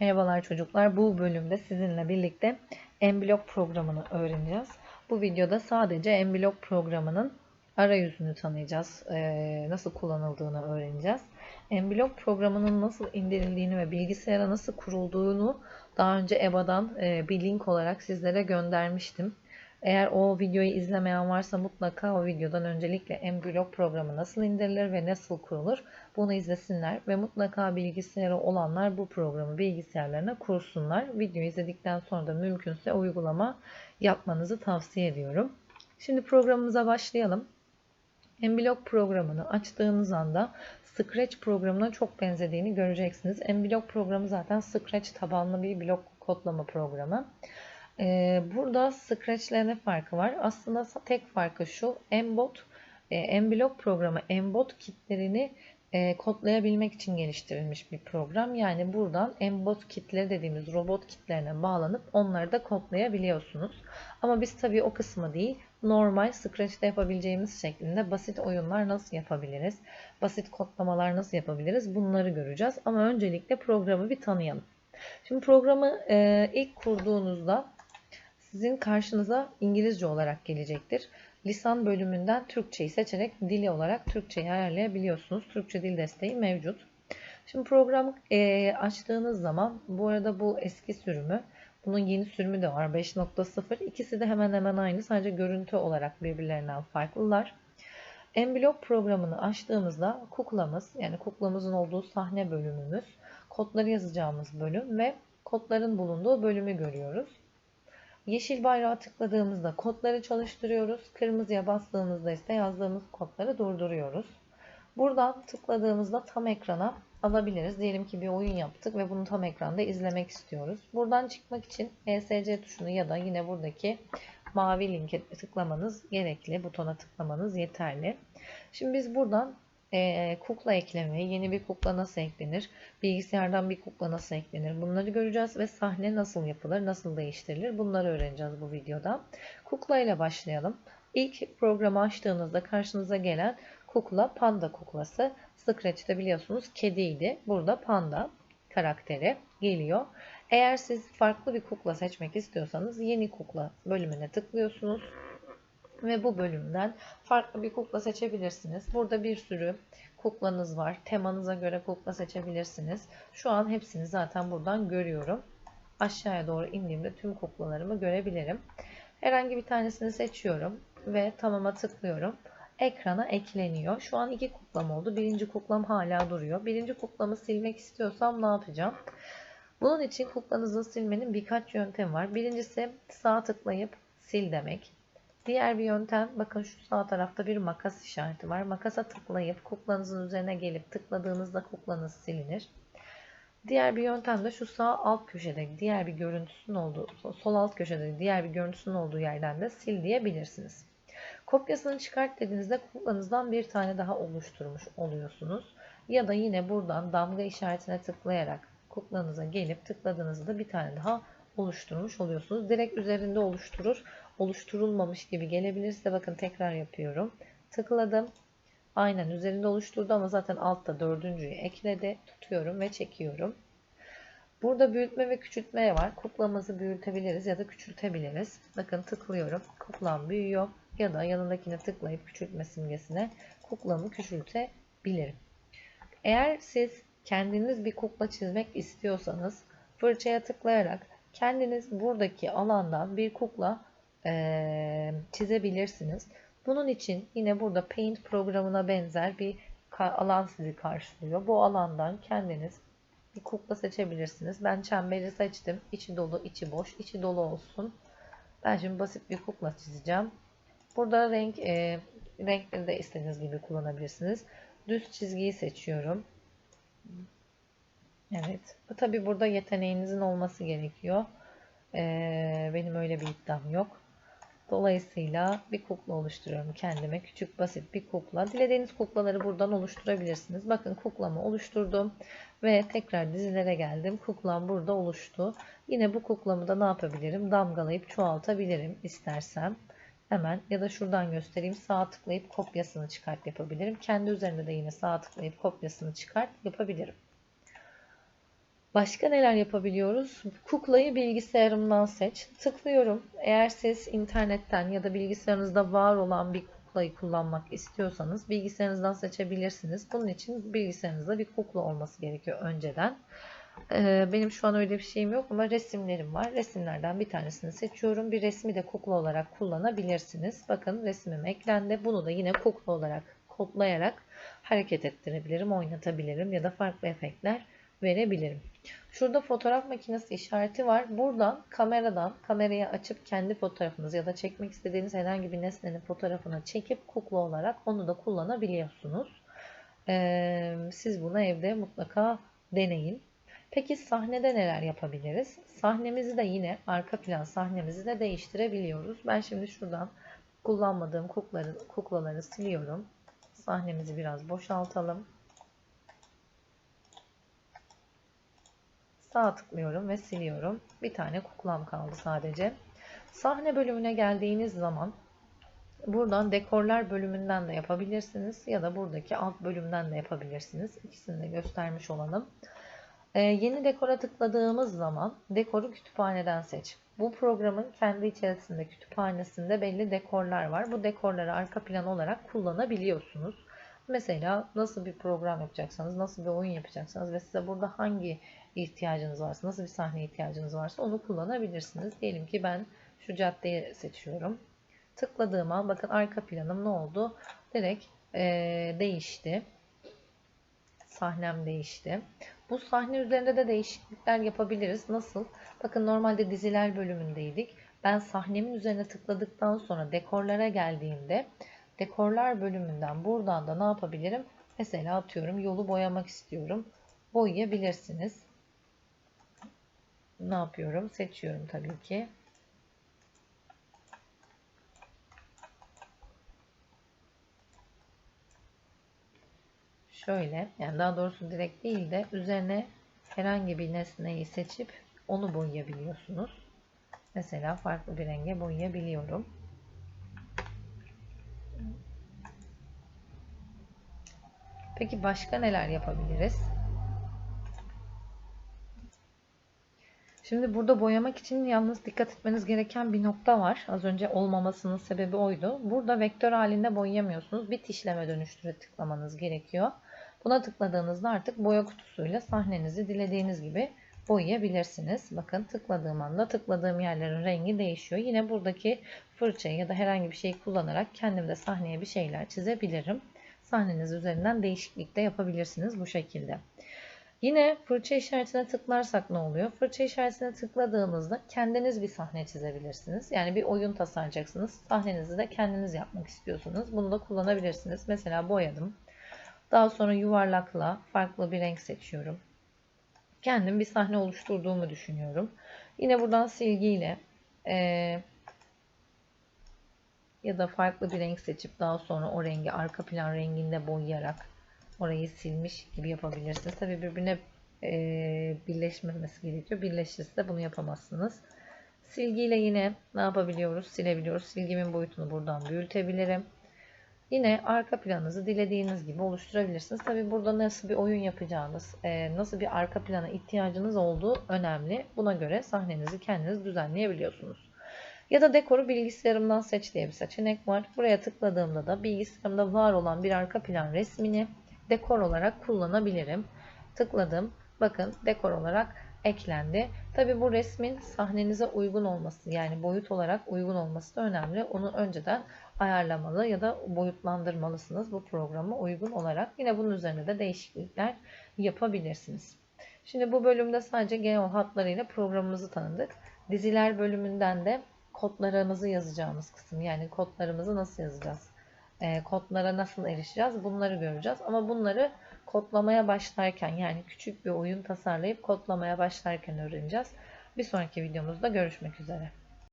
Merhabalar çocuklar. Bu bölümde sizinle birlikte Emblock programını öğreneceğiz. Bu videoda sadece Emblock programının arayüzünü tanıyacağız. Nasıl kullanıldığını öğreneceğiz. Emblock programının nasıl indirildiğini ve bilgisayara nasıl kurulduğunu daha önce EBA'dan bir link olarak sizlere göndermiştim. Eğer o videoyu izlemeyen varsa mutlaka o videodan öncelikle Emblock programı nasıl indirilir ve nasıl kurulur bunu izlesinler ve mutlaka bilgisayarı olanlar bu programı bilgisayarlarına kursunlar. Videoyu izledikten sonra da mümkünse uygulama yapmanızı tavsiye ediyorum. Şimdi programımıza başlayalım. Emblock programını açtığınız anda Scratch programına çok benzediğini göreceksiniz. Emblock programı zaten Scratch tabanlı bir blok kodlama programı. Ee, burada Scratch ile farkı var? Aslında tek farkı şu. Embot, e, Mblock programı Embot kitlerini e, kodlayabilmek için geliştirilmiş bir program. Yani buradan Embot kitleri dediğimiz robot kitlerine bağlanıp onları da kodlayabiliyorsunuz. Ama biz tabii o kısmı değil, normal Scratch'te yapabileceğimiz şeklinde basit oyunlar nasıl yapabiliriz? Basit kodlamalar nasıl yapabiliriz? Bunları göreceğiz. Ama öncelikle programı bir tanıyalım. Şimdi programı e, ilk kurduğunuzda sizin karşınıza İngilizce olarak gelecektir. Lisan bölümünden Türkçeyi seçerek dili olarak Türkçeyi ayarlayabiliyorsunuz. Türkçe dil desteği mevcut. Şimdi program e, açtığınız zaman bu arada bu eski sürümü bunun yeni sürümü de var 5.0. İkisi de hemen hemen aynı sadece görüntü olarak birbirlerinden farklılar. Emblock programını açtığımızda kuklamız yani kuklamızın olduğu sahne bölümümüz, kodları yazacağımız bölüm ve kodların bulunduğu bölümü görüyoruz. Yeşil bayrağı tıkladığımızda kodları çalıştırıyoruz. Kırmızıya bastığımızda ise yazdığımız kodları durduruyoruz. Buradan tıkladığımızda tam ekrana alabiliriz. Diyelim ki bir oyun yaptık ve bunu tam ekranda izlemek istiyoruz. Buradan çıkmak için ESC tuşunu ya da yine buradaki mavi linke tıklamanız gerekli. Butona tıklamanız yeterli. Şimdi biz buradan e, kukla eklemeyi, yeni bir kukla nasıl eklenir, bilgisayardan bir kukla nasıl eklenir bunları göreceğiz ve sahne nasıl yapılır, nasıl değiştirilir bunları öğreneceğiz bu videoda. Kukla ile başlayalım. İlk programı açtığınızda karşınıza gelen kukla panda kuklası. Scratch'te biliyorsunuz kediydi. Burada panda karakteri geliyor. Eğer siz farklı bir kukla seçmek istiyorsanız yeni kukla bölümüne tıklıyorsunuz ve bu bölümden farklı bir kukla seçebilirsiniz. Burada bir sürü kuklanız var. Temanıza göre kukla seçebilirsiniz. Şu an hepsini zaten buradan görüyorum. Aşağıya doğru indiğimde tüm kuklalarımı görebilirim. Herhangi bir tanesini seçiyorum ve tamama tıklıyorum. Ekrana ekleniyor. Şu an iki kuklam oldu. Birinci kuklam hala duruyor. Birinci kuklamı silmek istiyorsam ne yapacağım? Bunun için kuklanızı silmenin birkaç yöntemi var. Birincisi sağ tıklayıp sil demek. Diğer bir yöntem bakın şu sağ tarafta bir makas işareti var. Makasa tıklayıp kuklanızın üzerine gelip tıkladığınızda kuklanız silinir. Diğer bir yöntem de şu sağ alt köşede diğer bir görüntüsünün olduğu, sol alt köşede diğer bir görüntüsünün olduğu yerden de sil diyebilirsiniz. Kopyasını çıkart dediğinizde kuklanızdan bir tane daha oluşturmuş oluyorsunuz. Ya da yine buradan damga işaretine tıklayarak kuklanıza gelip tıkladığınızda bir tane daha oluşturmuş oluyorsunuz. Direkt üzerinde oluşturur. Oluşturulmamış gibi gelebilirse bakın tekrar yapıyorum. Tıkladım. Aynen üzerinde oluşturdu ama zaten altta dördüncüyü ekledi. Tutuyorum ve çekiyorum. Burada büyütme ve küçültme var. Kuklamızı büyütebiliriz ya da küçültebiliriz. Bakın tıklıyorum. Kuklam büyüyor. Ya da yanındakine tıklayıp küçültme simgesine kuklamı küçültebilirim. Eğer siz kendiniz bir kukla çizmek istiyorsanız fırçaya tıklayarak kendiniz buradaki alandan bir kukla e, çizebilirsiniz. Bunun için yine burada Paint programına benzer bir alan sizi karşılıyor. Bu alandan kendiniz bir kukla seçebilirsiniz. Ben çemberi seçtim. İçi dolu, içi boş. İçi dolu olsun. Ben şimdi basit bir kukla çizeceğim. Burada renk e, renkleri de istediğiniz gibi kullanabilirsiniz. Düz çizgiyi seçiyorum. Evet. Tabi burada yeteneğinizin olması gerekiyor. Ee, benim öyle bir iddiam yok. Dolayısıyla bir kukla oluşturuyorum kendime. Küçük basit bir kukla. Dilediğiniz kuklaları buradan oluşturabilirsiniz. Bakın kuklamı oluşturdum. Ve tekrar dizilere geldim. Kuklam burada oluştu. Yine bu kuklamı da ne yapabilirim? Damgalayıp çoğaltabilirim istersem. Hemen ya da şuradan göstereyim. Sağ tıklayıp kopyasını çıkart yapabilirim. Kendi üzerinde de yine sağ tıklayıp kopyasını çıkart yapabilirim. Başka neler yapabiliyoruz? Kuklayı bilgisayarımdan seç. Tıklıyorum. Eğer siz internetten ya da bilgisayarınızda var olan bir kuklayı kullanmak istiyorsanız bilgisayarınızdan seçebilirsiniz. Bunun için bilgisayarınızda bir kukla olması gerekiyor önceden. Ee, benim şu an öyle bir şeyim yok ama resimlerim var. Resimlerden bir tanesini seçiyorum. Bir resmi de kukla olarak kullanabilirsiniz. Bakın resmim eklendi. Bunu da yine kukla olarak kodlayarak hareket ettirebilirim, oynatabilirim ya da farklı efektler verebilirim. Şurada fotoğraf makinesi işareti var. Buradan kameradan kamerayı açıp kendi fotoğrafınızı ya da çekmek istediğiniz herhangi bir nesnenin fotoğrafını çekip kukla olarak onu da kullanabiliyorsunuz. Ee, siz bunu evde mutlaka deneyin. Peki sahnede neler yapabiliriz? Sahnemizi de yine arka plan sahnemizi de değiştirebiliyoruz. Ben şimdi şuradan kullanmadığım kuklaları, kuklaları siliyorum. Sahnemizi biraz boşaltalım. Sağ tıklıyorum ve siliyorum. Bir tane kuklam kaldı sadece. Sahne bölümüne geldiğiniz zaman buradan dekorlar bölümünden de yapabilirsiniz ya da buradaki alt bölümden de yapabilirsiniz. İkisini de göstermiş olalım. Ee, yeni dekora tıkladığımız zaman dekoru kütüphaneden seç. Bu programın kendi içerisinde kütüphanesinde belli dekorlar var. Bu dekorları arka plan olarak kullanabiliyorsunuz. Mesela nasıl bir program yapacaksanız, nasıl bir oyun yapacaksanız ve size burada hangi ihtiyacınız varsa, nasıl bir sahne ihtiyacınız varsa onu kullanabilirsiniz. Diyelim ki ben şu caddeyi seçiyorum. Tıkladığım an bakın arka planım ne oldu? Direkt e, değişti. Sahnem değişti. Bu sahne üzerinde de değişiklikler yapabiliriz. Nasıl? Bakın normalde diziler bölümündeydik. Ben sahnemin üzerine tıkladıktan sonra dekorlara geldiğimde dekorlar bölümünden buradan da ne yapabilirim? Mesela atıyorum yolu boyamak istiyorum. Boyayabilirsiniz. Ne yapıyorum? Seçiyorum tabii ki. Şöyle yani daha doğrusu direkt değil de üzerine herhangi bir nesneyi seçip onu boyayabiliyorsunuz. Mesela farklı bir renge boyayabiliyorum. Peki başka neler yapabiliriz? Şimdi burada boyamak için yalnız dikkat etmeniz gereken bir nokta var. Az önce olmamasının sebebi oydu. Burada vektör halinde boyayamıyorsunuz. Bit işleme dönüştüre tıklamanız gerekiyor. Buna tıkladığınızda artık boya kutusuyla sahnenizi dilediğiniz gibi boyayabilirsiniz. Bakın tıkladığım anda tıkladığım yerlerin rengi değişiyor. Yine buradaki fırçayı ya da herhangi bir şeyi kullanarak kendim de sahneye bir şeyler çizebilirim. Sahneniz üzerinden değişiklik de yapabilirsiniz bu şekilde. Yine fırça işaretine tıklarsak ne oluyor? Fırça işaretine tıkladığınızda kendiniz bir sahne çizebilirsiniz. Yani bir oyun tasarlayacaksınız. Sahnenizi de kendiniz yapmak istiyorsunuz. Bunu da kullanabilirsiniz. Mesela boyadım. Daha sonra yuvarlakla farklı bir renk seçiyorum. Kendim bir sahne oluşturduğumu düşünüyorum. Yine buradan silgiyle e, ya da farklı bir renk seçip daha sonra o rengi arka plan renginde boyayarak orayı silmiş gibi yapabilirsiniz. Tabi birbirine e, birleşmemesi gerekiyor. Birleşirse bunu yapamazsınız. Silgiyle yine ne yapabiliyoruz? Silebiliyoruz. Silgimin boyutunu buradan büyütebilirim. Yine arka planınızı dilediğiniz gibi oluşturabilirsiniz. Tabi burada nasıl bir oyun yapacağınız, e, nasıl bir arka plana ihtiyacınız olduğu önemli. Buna göre sahnenizi kendiniz düzenleyebiliyorsunuz. Ya da dekoru bilgisayarımdan seç diye bir seçenek var. Buraya tıkladığımda da bilgisayarımda var olan bir arka plan resmini dekor olarak kullanabilirim. Tıkladım. Bakın dekor olarak eklendi. Tabi bu resmin sahnenize uygun olması yani boyut olarak uygun olması da önemli. Onu önceden ayarlamalı ya da boyutlandırmalısınız bu programa uygun olarak. Yine bunun üzerine de değişiklikler yapabilirsiniz. Şimdi bu bölümde sadece genel hatlarıyla programımızı tanıdık. Diziler bölümünden de kodlarımızı yazacağımız kısım yani kodlarımızı nasıl yazacağız? E, kodlara nasıl erişeceğiz? Bunları göreceğiz. Ama bunları kodlamaya başlarken yani küçük bir oyun tasarlayıp kodlamaya başlarken öğreneceğiz. Bir sonraki videomuzda görüşmek üzere.